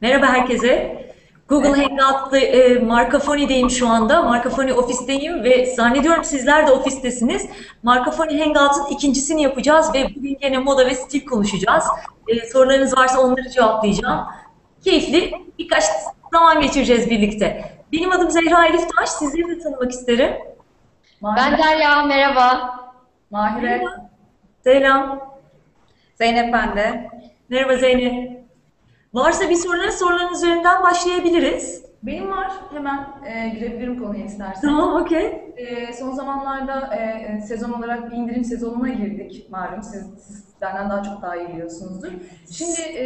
Merhaba herkese. Google Hangout'ta e, Markafoni'deyim şu anda. Markafoni ofisteyim ve zannediyorum sizler de ofistesiniz. Markafoni Hangout'ın ikincisini yapacağız ve bugün yine moda ve stil konuşacağız. E, sorularınız varsa onları cevaplayacağım. Keyifli birkaç zaman geçireceğiz birlikte. Benim adım Zehra Elif Taş. Sizleri de tanımak isterim. Ben Derya, merhaba. Mahire, Selam. Zeynep ben de. Merhaba Zeynep. Varsa bir soruları soruların üzerinden başlayabiliriz. Benim var. Hemen e, girebilirim konuya istersen. Tamam, okey. E, son zamanlarda e, sezon olarak bir indirim sezonuna girdik malum. Siz, siz benden daha çok daha iyi biliyorsunuzdur. Şimdi e,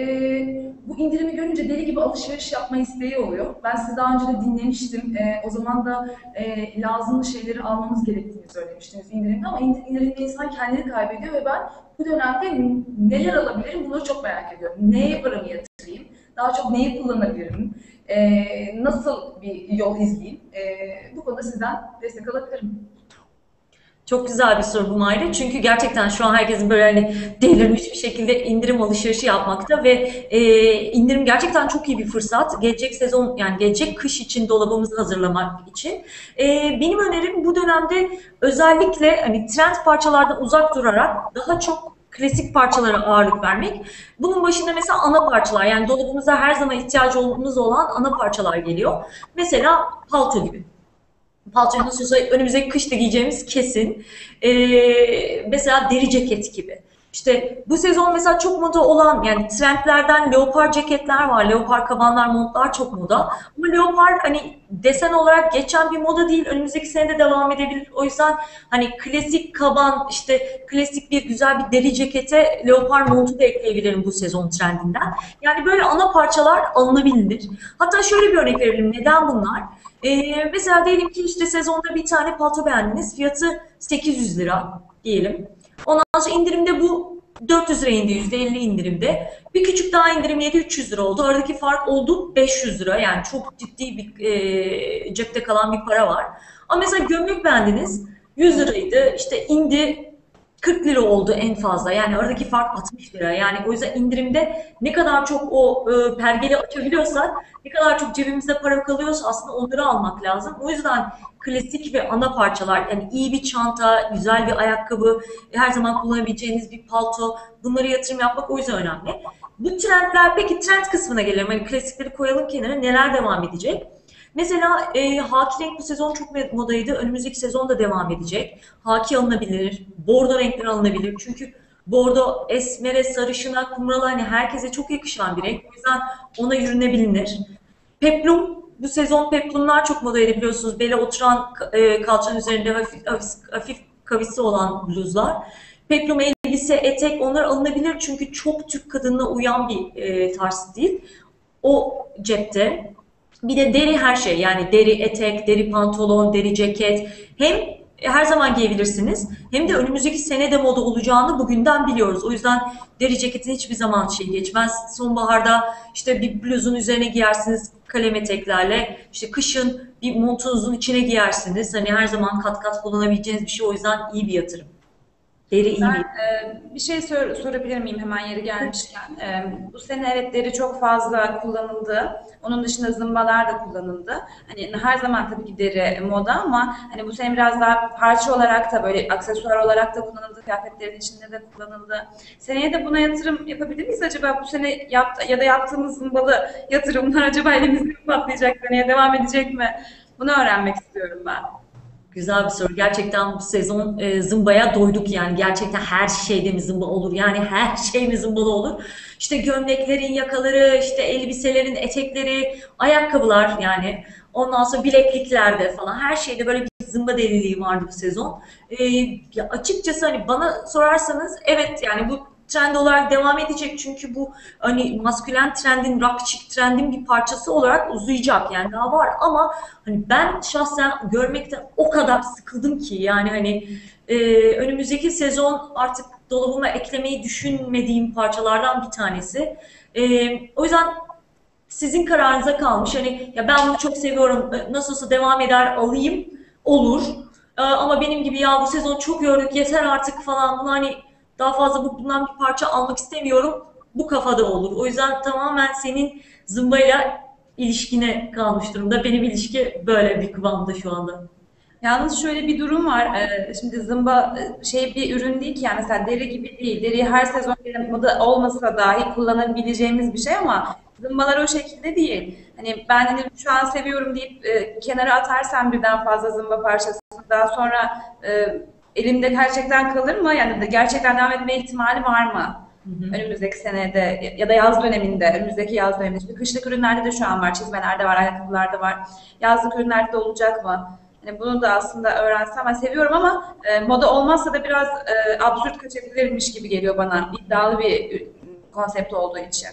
bu indirimi görünce deli gibi alışveriş yapma isteği oluyor. Ben sizi daha önce de dinlemiştim. E, o zaman da e, lazımlı şeyleri almamız gerektiğini söylemiştiniz indirimde ama ind- indirimde insan kendini kaybediyor ve ben bu dönemde neler alabilirim bunları çok merak ediyorum. Neye paramı? Daha çok neyi kullanabilirim? Ee, nasıl bir yol izleyeyim? Ee, bu konuda sizden destek alabilirim. Çok güzel bir soru bu Mayra. Çünkü gerçekten şu an herkesin böyle hani delirmiş bir şekilde indirim alışverişi yapmakta ve e, indirim gerçekten çok iyi bir fırsat. Gelecek sezon yani gelecek kış için dolabımızı hazırlamak için. E, benim önerim bu dönemde özellikle hani trend parçalardan uzak durarak daha çok klasik parçalara ağırlık vermek. Bunun başında mesela ana parçalar yani dolabımıza her zaman ihtiyacımız olan ana parçalar geliyor. Mesela palto gibi. Paltoyu nasıl olsa önümüzdeki kışta giyeceğimiz kesin. Ee, mesela deri ceket gibi. İşte bu sezon mesela çok moda olan yani trendlerden leopar ceketler var. Leopar kabanlar, montlar çok moda. Ama leopar hani desen olarak geçen bir moda değil. Önümüzdeki sene de devam edebilir. O yüzden hani klasik kaban, işte klasik bir güzel bir deri cekete leopar montu da ekleyebilirim bu sezon trendinden. Yani böyle ana parçalar alınabilir. Hatta şöyle bir örnek verelim. Neden bunlar? Ee, mesela diyelim ki işte sezonda bir tane palto beğendiniz. Fiyatı 800 lira diyelim. Ondan sonra indirimde bu 400 lira indi, %50 indirimde. Bir küçük daha indirim yedi 300 lira oldu. Aradaki fark oldu 500 lira. Yani çok ciddi bir e, cepte kalan bir para var. Ama mesela gömlek beğendiniz 100 liraydı. İşte indi 40 lira oldu en fazla. Yani aradaki fark 60 lira. Yani o yüzden indirimde ne kadar çok o e, pergeli açabiliyorsak, ne kadar çok cebimizde para kalıyorsa aslında onları almak lazım. O yüzden klasik ve ana parçalar, yani iyi bir çanta, güzel bir ayakkabı, her zaman kullanabileceğiniz bir palto, bunları yatırım yapmak o yüzden önemli. Bu trendler, peki trend kısmına gelelim. Hani klasikleri koyalım kenara, neler devam edecek? Mesela e, haki renk bu sezon çok modaydı. Önümüzdeki sezon da devam edecek. Haki alınabilir, bordo renkler alınabilir. Çünkü bordo esmere, sarışına, kumrala hani herkese çok yakışan bir renk. O yüzden ona yürünebilir. Peplum, bu sezon peplumlar çok modaydı biliyorsunuz. Bele oturan e, kalçanın üzerinde hafif, hafif, hafif kavisi olan bluzlar. Peplum elbise, etek onlar alınabilir çünkü çok Türk kadınına uyan bir e, tarz değil. O cepte. Bir de deri her şey yani deri etek, deri pantolon, deri ceket hem her zaman giyebilirsiniz hem de önümüzdeki sene de moda olacağını bugünden biliyoruz. O yüzden deri ceketin hiçbir zaman şey geçmez. Sonbaharda işte bir bluzun üzerine giyersiniz kalem eteklerle. İşte kışın bir montunuzun içine giyersiniz. Hani her zaman kat kat kullanabileceğiniz bir şey o yüzden iyi bir yatırım. Deri iyi Ben bir e, bir şey sor- sorabilir miyim hemen yeri gelmişken? E, bu sene evet deri çok fazla kullanıldı. Onun dışında zımbalar da kullanıldı. Hani her zaman tabii ki deri moda ama hani bu sene biraz daha parça olarak da böyle aksesuar olarak da kullanıldı. Kıyafetlerin içinde de kullanıldı. Seneye de buna yatırım yapabilir miyiz acaba? Bu sene yaptı ya da yaptığımız zımbalı yatırımlar acaba elimizde mi patlayacak? Seneye devam edecek mi? Bunu öğrenmek istiyorum ben. Güzel bir soru. Gerçekten bu sezon e, zımbaya doyduk yani. Gerçekten her şeyde mi zımba olur? Yani her şey mi zımbalı olur? İşte gömleklerin yakaları, işte elbiselerin etekleri, ayakkabılar yani. Ondan sonra bilekliklerde falan her şeyde böyle bir zımba deliliği vardı bu sezon. E, ya açıkçası hani bana sorarsanız evet yani bu trend olarak devam edecek çünkü bu hani maskülen trendin, rock chic trendin bir parçası olarak uzayacak yani daha var ama hani ben şahsen görmekten o kadar sıkıldım ki yani hani e, önümüzdeki sezon artık dolabıma eklemeyi düşünmediğim parçalardan bir tanesi. E, o yüzden sizin kararınıza kalmış. Hani ya ben bunu çok seviyorum. Nasıl olsa devam eder alayım olur. Ee, ama benim gibi ya bu sezon çok yorduk yeter artık falan. Bunu hani daha fazla bundan bir parça almak istemiyorum bu kafada olur. O yüzden tamamen senin zımbayla ilişkine kalmış durumda. Benim ilişki böyle bir kıvamda şu anda. Yalnız şöyle bir durum var. Ee, Şimdi zımba e, şey bir ürün değil ki yani mesela deri gibi değil. Deriyi her sezon moda olmasa dahi kullanabileceğimiz bir şey ama zımbalar o şekilde değil. Hani ben hani şu an seviyorum deyip e, kenara atarsam birden fazla zımba parçasını daha sonra e, elimde gerçekten kalır mı? Yani gerçekten devam etme ihtimali var mı? Önümüzdeki senede ya da yaz döneminde, önümüzdeki yaz döneminde. Şimdi kışlık ürünlerde de şu an var, çizmelerde var, ayakkabılarda var. Yazlık ürünlerde de olacak mı? Hani bunu da aslında öğrensem ben seviyorum ama e, moda olmazsa da biraz e, absürt kaçabilirmiş gibi geliyor bana. İddialı bir konsept olduğu için.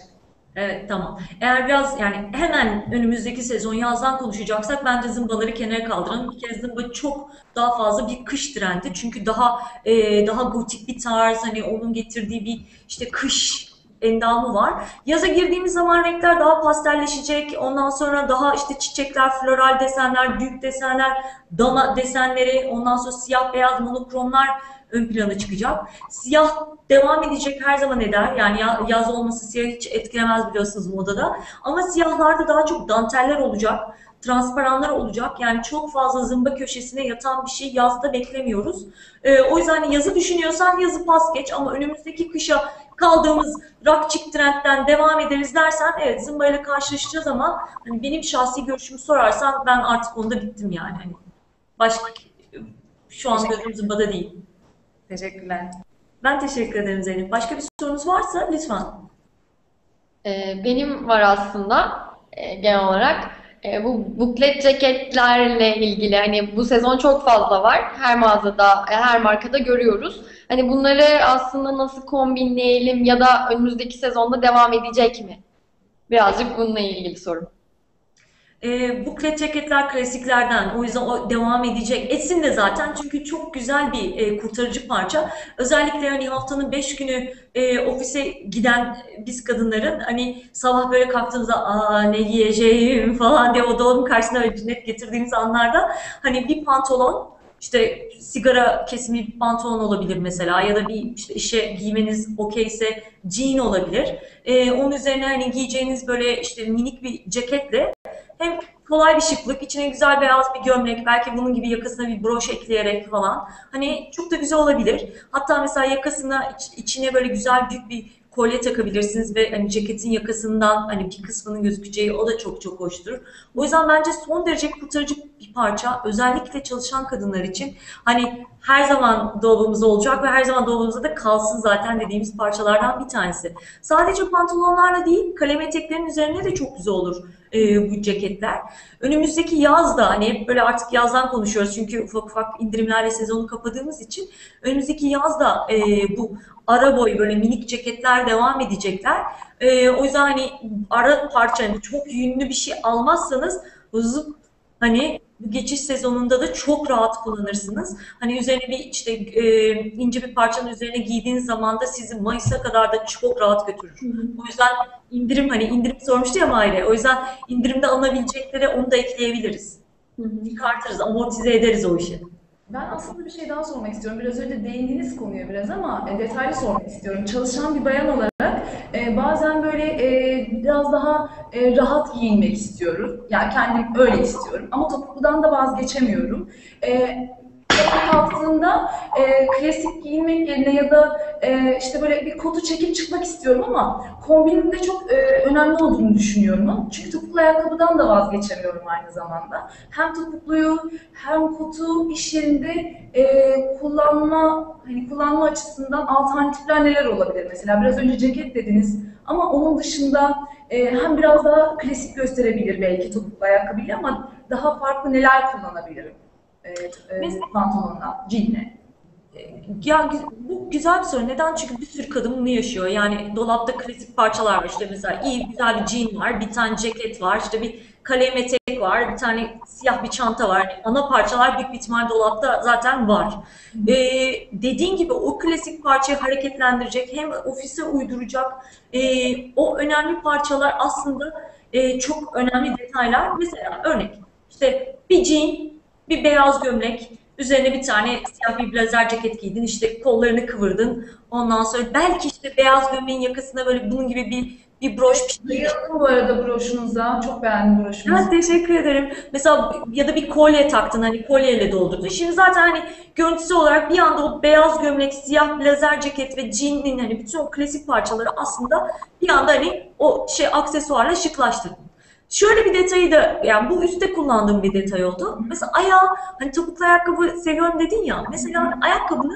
Evet tamam. Eğer biraz yani hemen önümüzdeki sezon yazdan konuşacaksak bence zımbaları kenara kaldıralım. Bir kere zımba çok daha fazla bir kış trendi. Çünkü daha e, daha gotik bir tarz hani onun getirdiği bir işte kış endamı var. Yaza girdiğimiz zaman renkler daha pastelleşecek. Ondan sonra daha işte çiçekler, floral desenler, büyük desenler, dama desenleri, ondan sonra siyah beyaz monokromlar ön plana çıkacak. Siyah devam edecek her zaman eder. Yani ya- yaz olması siyah hiç etkilemez biliyorsunuz modada. Ama siyahlarda daha çok danteller olacak. Transparanlar olacak. Yani çok fazla zımba köşesine yatan bir şey yazda beklemiyoruz. Ee, o yüzden yazı düşünüyorsan yazı pas geç ama önümüzdeki kışa kaldığımız rock chic trendten devam ederiz dersen evet zımba ile karşılaşacağız ama hani benim şahsi görüşümü sorarsan ben artık onda bittim yani. Hani başka şu an gözüm zımbada değil. Teşekkürler. Ben teşekkür ederim Zeynep. Başka bir sorunuz varsa lütfen. Ee, benim var aslında e, genel olarak. E, bu buklet ceketlerle ilgili hani bu sezon çok fazla var. Her mağazada, e, her markada görüyoruz. Hani bunları aslında nasıl kombinleyelim ya da önümüzdeki sezonda devam edecek mi? Birazcık bununla ilgili sorum. E, buklet ceketler klasiklerden. O yüzden o devam edecek. Etsin de zaten çünkü çok güzel bir e, kurtarıcı parça. Özellikle hani haftanın 5 günü e, ofise giden biz kadınların hani sabah böyle kalktığımızda aa ne giyeceğim falan diye o dolabın karşısına böyle cinnet getirdiğimiz anlarda hani bir pantolon işte sigara kesimi bir pantolon olabilir mesela ya da bir işte işe giymeniz okeyse jean olabilir. E, onun üzerine hani giyeceğiniz böyle işte minik bir ceketle hem kolay bir şıklık, içine güzel beyaz bir gömlek, belki bunun gibi yakasına bir broş ekleyerek falan. Hani çok da güzel olabilir. Hatta mesela yakasına iç- içine böyle güzel büyük bir kolye takabilirsiniz ve hani ceketin yakasından hani bir kısmının gözükeceği o da çok çok hoştur. O yüzden bence son derece kurtarıcı bir parça. Özellikle çalışan kadınlar için hani her zaman dolabımızda olacak ve her zaman dolabımızda da kalsın zaten dediğimiz parçalardan bir tanesi. Sadece pantolonlarla değil, kalem eteklerin üzerine de çok güzel olur e, bu ceketler. Önümüzdeki yaz da hani hep böyle artık yazdan konuşuyoruz çünkü ufak ufak indirimlerle sezonu kapadığımız için önümüzdeki yaz da e, bu ara boy böyle minik ceketler devam edecekler. E, o yüzden hani ara parça hani çok yünlü bir şey almazsanız hızlı hani bu geçiş sezonunda da çok rahat kullanırsınız. Hani üzerine bir işte e, ince bir parçanın üzerine giydiğiniz zaman da sizi Mayıs'a kadar da çok rahat götürür. O yüzden indirim hani indirim sormuştu ya Mahire. O yüzden indirimde alınabilecekleri onu da ekleyebiliriz. Çıkartırız, amortize ederiz o işi. Ben aslında bir şey daha sormak istiyorum. Biraz önce değindiğiniz konuya biraz ama e, detaylı sormak istiyorum. Çalışan bir bayan olarak e, bazen böyle e, biraz daha e, rahat giyinmek istiyorum. Yani kendim öyle istiyorum. Ama topukludan da vazgeçemiyorum. E, sabah kalktığımda e, klasik giyinmek yerine ya da e, işte böyle bir kotu çekip çıkmak istiyorum ama kombinin de çok e, önemli olduğunu düşünüyorum. Çünkü topuklu ayakkabıdan da vazgeçemiyorum aynı zamanda. Hem topukluyu hem kotu iş yerinde e, kullanma hani kullanma açısından alternatifler neler olabilir mesela? Biraz önce ceket dediniz ama onun dışında e, hem biraz daha klasik gösterebilir belki topuklu ayakkabıyla ama daha farklı neler kullanabilirim? E, e, pantolonla, jeanle. Ya bu güzel bir soru. Neden? Çünkü bir sürü kadın bunu yaşıyor. Yani dolapta klasik parçalar var. İşte mesela iyi güzel bir jean var, bir tane ceket var, işte bir kalem etek var, bir tane siyah bir çanta var. Yani ana parçalar büyük bir ihtimal dolapta zaten var. Ee, dediğin gibi o klasik parçayı hareketlendirecek, hem ofise uyduracak ee, o önemli parçalar aslında ee, çok önemli detaylar. Mesela örnek işte bir jean, bir beyaz gömlek, Üzerine bir tane siyah bir blazer ceket giydin. işte kollarını kıvırdın. Ondan sonra belki işte beyaz gömleğin yakasına böyle bunun gibi bir bir broş bir şey Bayıldım bu arada broşunuza. Çok beğendim broşunuzu. Ha, teşekkür ederim. Mesela ya da bir kolye taktın hani kolyeyle doldurdun. Şimdi zaten hani görüntüsü olarak bir anda o beyaz gömlek, siyah blazer ceket ve jean'in hani bütün o klasik parçaları aslında bir anda hani o şey aksesuarla şıklaştırdın. Şöyle bir detayı da yani bu üstte kullandığım bir detay oldu. Mesela ayağı hani topuklu ayakkabı seviyorum dedin ya. Mesela ayakkabını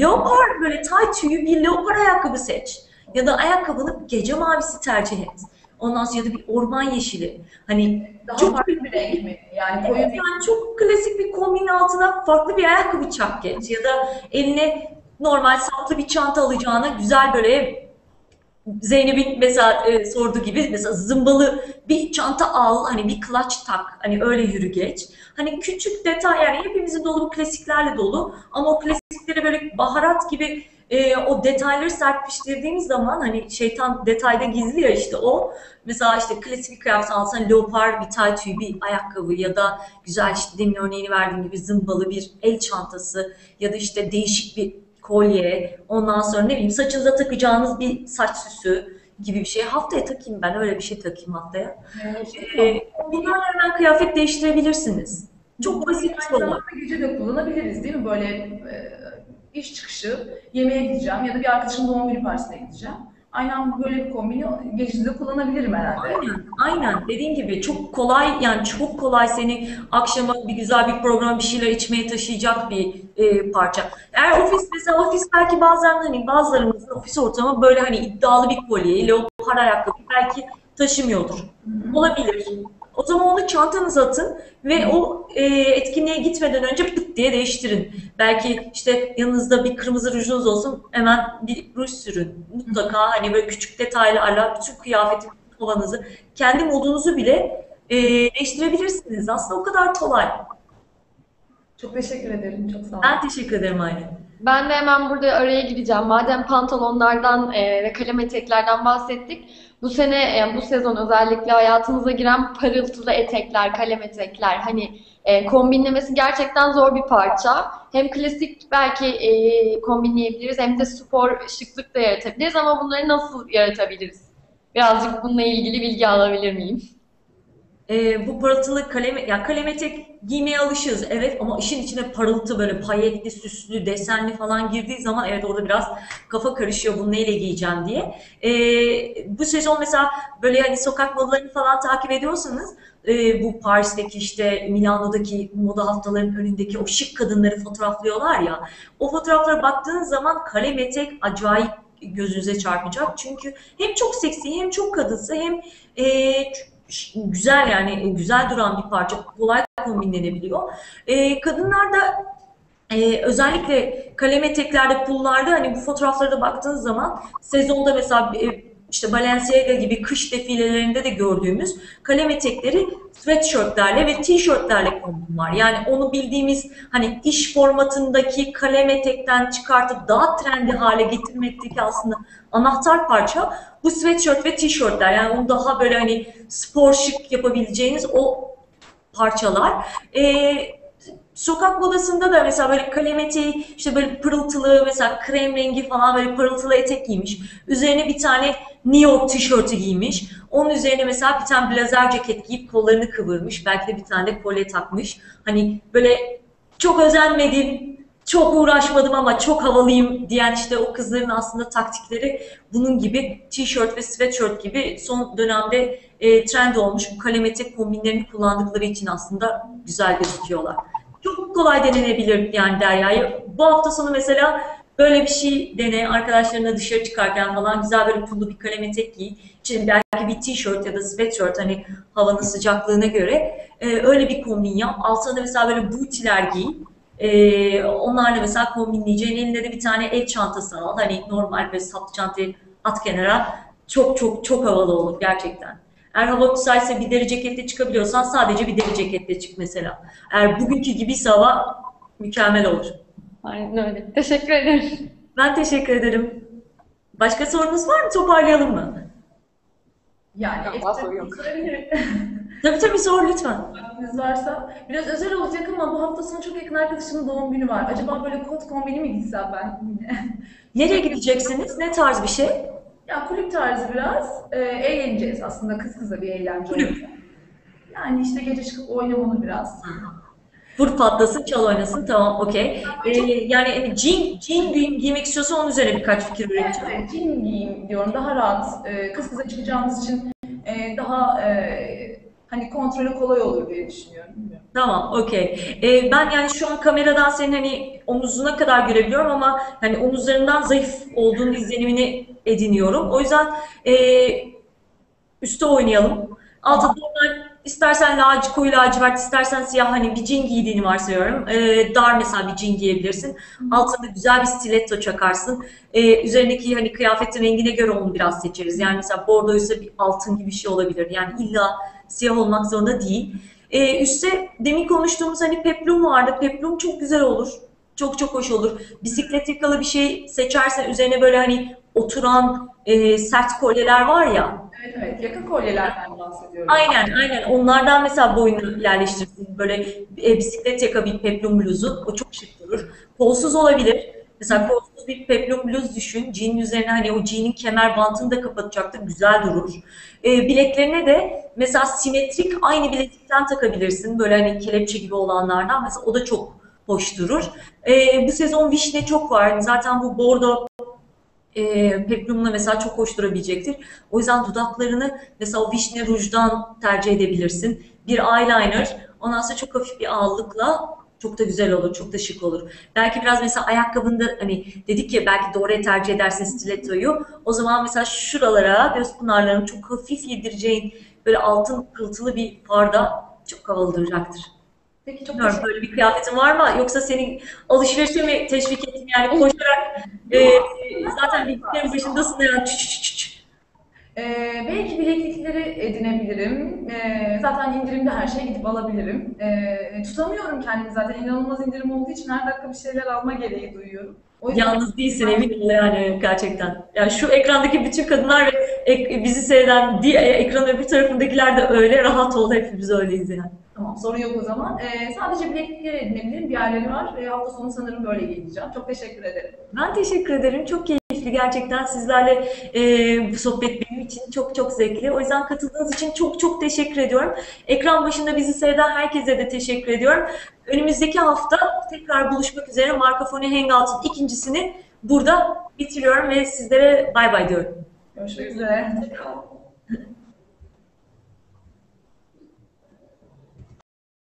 leopar böyle tight tüyü bir leopar ayakkabı seç. Ya da ayakkabını gece mavisi tercih et. Ondan sonra ya da bir orman yeşili. Hani Daha çok farklı bir renk mi? Yani koyu Evet, bir yani çok klasik bir kombinin altına farklı bir ayakkabı çak geç ya da eline normal saplı bir çanta alacağına güzel böyle Zeynep'in mesela e, sorduğu gibi mesela zımbalı bir çanta al hani bir clutch tak hani öyle yürü geç. Hani küçük detay yani hepimizin dolabı klasiklerle dolu ama o klasiklere böyle baharat gibi e, o detayları serpiştirdiğimiz zaman hani şeytan detayda gizli ya işte o. Mesela işte klasik bir kıyafet alsan leopar bir tay tüy bir ayakkabı ya da güzel işte demin örneğini verdiğim gibi zımbalı bir el çantası ya da işte değişik bir kolye ondan sonra ne bileyim saçınıza takacağınız bir saç süsü gibi bir şey. Haftaya takayım ben öyle bir şey takayım haftaya. Ee, bunlarla hemen kıyafet değiştirebilirsiniz. Çok basit bir olay. gece de kullanabiliriz değil mi? Böyle e, iş çıkışı yemeğe gideceğim ya da bir arkadaşımın doğum günü partisine gideceğim. Aynen böyle bir kombini gece de kullanabilirim herhalde. Aynen, aynen. Dediğin gibi çok kolay yani çok kolay seni akşama bir güzel bir program bir şeyler içmeye taşıyacak bir e, parça. Eğer ofis mesela ofis belki bazen hani bazılarımızın ofis ortamı böyle hani iddialı bir kolye, leopar ayakkabı belki taşımıyordur. Olabilir. O zaman onu çantanıza atın ve o e, etkinliğe gitmeden önce pıt diye değiştirin. Belki işte yanınızda bir kırmızı rujunuz olsun hemen bir ruj sürün. Mutlaka hani böyle küçük detaylarla bütün kıyafeti havanızı, kendi modunuzu bile e, değiştirebilirsiniz. Aslında o kadar kolay. Çok teşekkür ederim. Çok sağ olun. Ben teşekkür ederim Aylin. Ben de hemen burada araya gireceğim. Madem pantolonlardan e, ve kalem eteklerden bahsettik. Bu sene, yani bu sezon özellikle hayatımıza giren parıltılı etekler, kalem etekler. Hani e, kombinlemesi gerçekten zor bir parça. Hem klasik belki e, kombinleyebiliriz hem de spor şıklık da yaratabiliriz ama bunları nasıl yaratabiliriz? Birazcık bununla ilgili bilgi alabilir miyim? E, bu parıltılı kalem, ya kalem etek giymeye alışığız evet ama işin içine parıltı böyle payetli, süslü, desenli falan girdiği zaman evet orada biraz kafa karışıyor bunu neyle giyeceğim diye. E, bu sezon mesela böyle hani sokak modalarını falan takip ediyorsanız e, bu Paris'teki işte Milano'daki moda haftalarının önündeki o şık kadınları fotoğraflıyorlar ya o fotoğraflara baktığınız zaman kalem etek acayip gözünüze çarpacak. Çünkü hem çok seksi hem çok kadınsı hem e, güzel yani güzel duran bir parça kolay kombinlenebiliyor. E, kadınlar da e, özellikle kalem eteklerde, pullarda hani bu fotoğraflara da baktığınız zaman sezonda mesela e, işte Balenciaga gibi kış defilelerinde de gördüğümüz kalem etekleri sweatshirtlerle ve tişörtlerle kombin var. Yani onu bildiğimiz hani iş formatındaki kalem etekten çıkartıp daha trendi hale getirmekteki aslında anahtar parça bu sweatshirt ve tişörtler. Yani onu daha böyle hani spor şık yapabileceğiniz o parçalar. Ee, sokak modasında da mesela böyle kalem eteği işte böyle pırıltılı mesela krem rengi falan böyle pırıltılı etek giymiş. Üzerine bir tane New York tişörtü giymiş. Onun üzerine mesela bir tane blazer ceket giyip kollarını kıvırmış. Belki de bir tane de kolye takmış. Hani böyle çok özenmedim, çok uğraşmadım ama çok havalıyım diyen işte o kızların aslında taktikleri bunun gibi tişört ve sweatshirt gibi son dönemde e, trend olmuş bu kalem kombinlerini kullandıkları için aslında güzel gözüküyorlar. Kolay denenebilir yani Derya'yı. Bu hafta sonu mesela böyle bir şey dene. Arkadaşlarına dışarı çıkarken falan güzel böyle pullu bir kalem etek giy. İçine belki bir tişört ya da sweatshirt hani havanın sıcaklığına göre e, öyle bir kombin yap. Altına da mesela böyle booty'ler giy. E, onlarla mesela kombinleyeceğin elinde de bir tane el çantası al. Hani normal böyle saplı çantayı at kenara. Çok çok çok havalı olur gerçekten. Eğer hava güzelse bir deri ceketle çıkabiliyorsan sadece bir deri ceketle çık mesela. Eğer bugünkü gibiyse hava mükemmel olur. Aynen öyle. Teşekkür ederim. Ben teşekkür ederim. Başka sorunuz var mı? Toparlayalım mı? Yani Yok, ekstra. Tabii tabii sor lütfen. Vaktiniz varsa. Biraz özel olacak ama bu hafta sonu çok yakın arkadaşımın doğum günü var. Acaba böyle kot kombini mi gitsem ben? Nereye gideceksiniz? Ne tarz bir şey? Ya kulüp tarzı biraz. Ee, eğleneceğiz aslında kız kıza bir eğlence Kulüp. olacak. Yani işte gece çıkıp oynamalı biraz. Vur patlasın, çal oynasın. Tamam, okey. Ee, yani hani jean, jean giy- giymek istiyorsan onun üzerine birkaç fikir Evet, üreteceğim. evet, jean giyeyim diyorum. Daha rahat. Ee, kız kıza çıkacağımız için e, daha e, hani kontrolü kolay olur diye düşünüyorum. Tamam, okey. Ee, ben yani şu an kameradan senin hani omuzuna kadar görebiliyorum ama hani omuzlarından zayıf olduğunu izlenimini ediniyorum. O yüzden ee, üstte oynayalım. Altta normal istersen laci, koyu lacivert, istersen siyah hani bir jean giydiğini varsayıyorum. Ee, dar mesela bir jean giyebilirsin. Altına güzel bir stiletto çakarsın. Ee, üzerindeki hani kıyafetin rengine göre onu biraz seçeriz. Yani mesela bordoysa bir altın gibi bir şey olabilir. Yani illa siyah olmak zorunda değil. Ee, üstte demin konuştuğumuz hani peplum vardı. Peplum çok güzel olur. Çok çok hoş olur. Bisiklet yakalı bir şey seçersen üzerine böyle hani oturan e, sert kolyeler var ya. Evet evet yakın kolyelerden bahsediyorum. Aynen aynen. Onlardan mesela boynunu yerleştirsin. Böyle e, bisiklet yaka bir peplum bluzu. O çok şık durur. Kolsuz olabilir. Mesela kolsuz bir peplum bluz düşün. Jean'in üzerine hani o jean'in kemer bantını da kapatacaktır. Güzel durur. E, bileklerine de mesela simetrik aynı bileklikten takabilirsin. Böyle hani kelepçe gibi olanlardan. Mesela o da çok hoş durur. E, bu sezon vişne çok var. Zaten bu bordo e, peplumla mesela çok hoş durabilecektir. O yüzden dudaklarını mesela o vişne rujdan tercih edebilirsin. Bir eyeliner, ondan sonra çok hafif bir allıkla çok da güzel olur, çok da şık olur. Belki biraz mesela ayakkabında hani dedik ya belki doğruya tercih edersin stilettoyu. O zaman mesela şuralara göz pınarlarını çok hafif yedireceğin böyle altın pırıltılı bir farda çok havalı duracaktır. Peki çok Bilmiyorum böyle bir kıyafetin var mı? Yoksa senin alışverişe mi teşvik ettim yani koşarak e, zaten bilgisayarın başındasın yani çü çü çü. Ee, belki bileklikleri edinebilirim. Ee, zaten indirimde her şeye gidip alabilirim. Ee, tutamıyorum kendimi zaten. İnanılmaz indirim olduğu için her dakika bir şeyler alma gereği duyuyorum. O yüzden Yalnız değilsin emin ol yani gerçekten. Yani şu ekrandaki bütün kadınlar ve ek- bizi seyreden di- ekranın öbür tarafındakiler de öyle rahat ol hepimiz öyleyiz yani. tamam sorun yok o zaman. Ee, sadece bileklikleri edinebilirim. Diğerleri var. Ee, hafta sonu sanırım böyle geleceğim. Çok teşekkür ederim. Ben teşekkür ederim. Çok keyifli gerçekten sizlerle e, bu sohbet benim için çok çok zevkli. O yüzden katıldığınız için çok çok teşekkür ediyorum. Ekran başında bizi seyreden herkese de teşekkür ediyorum. Önümüzdeki hafta tekrar buluşmak üzere Markafoni Hangout'un ikincisini burada bitiriyorum ve sizlere bay bay diyorum. Görüşmek üzere.